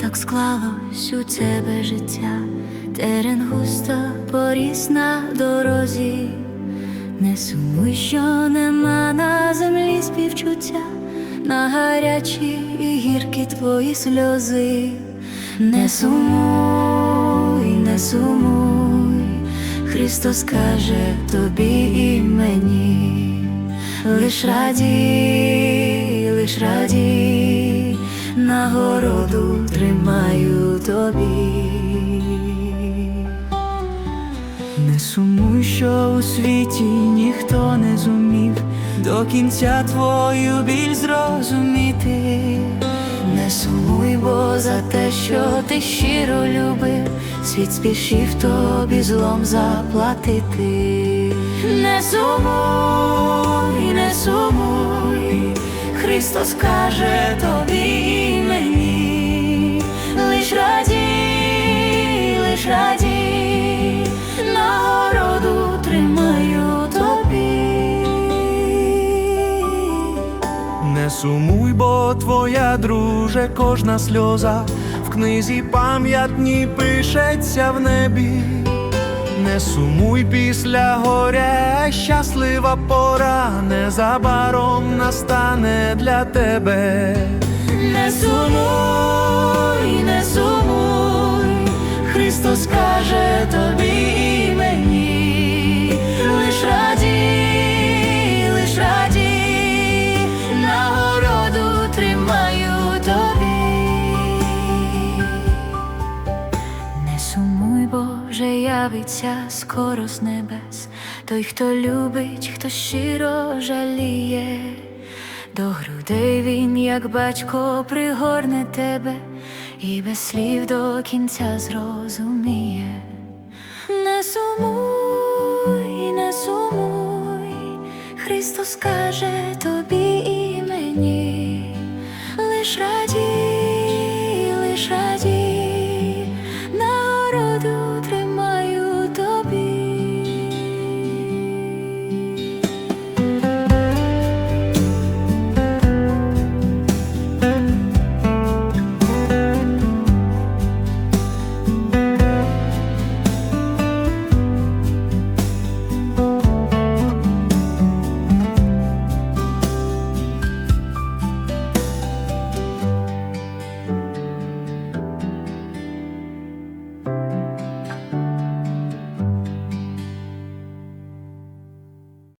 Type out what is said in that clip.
так склалось у тебе життя, терен густо поріс на дорозі, не сумуй, що нема на землі співчуття, на гарячі і гіркі твої сльози, не сумуй, не сумуй, Христос каже тобі і мені, лиш радій, лиш радій, нагороду тримаю тобі. Не сумуй, що у світі ніхто не зумів до кінця твою біль зрозуміти. Не сумуй, бо за те, що ти щиро любив, світ спішив тобі злом заплатити. Не сумуй, не сумуй, Христос каже тобі мені, лиш радій, лиш радій, нагороду тримаю тобі. Не сумуй, бо твоя друже, кожна сльоза в книзі пам'ятні пишеться в небі. Не сумуй після горя, щаслива пора, незабаром настане для тебе. Не сумуй, не сумуй, Христос каже тобі і мені, лиш радій, лиш радій, нагороду тримаю тобі. Не сумуй, Боже, явиться скоро з небес, той, хто любить, хто щиро жаліє. До грудей він, як батько, пригорне тебе і без слів до кінця зрозуміє. Не сумуй, не сумуй, Христос каже тобі і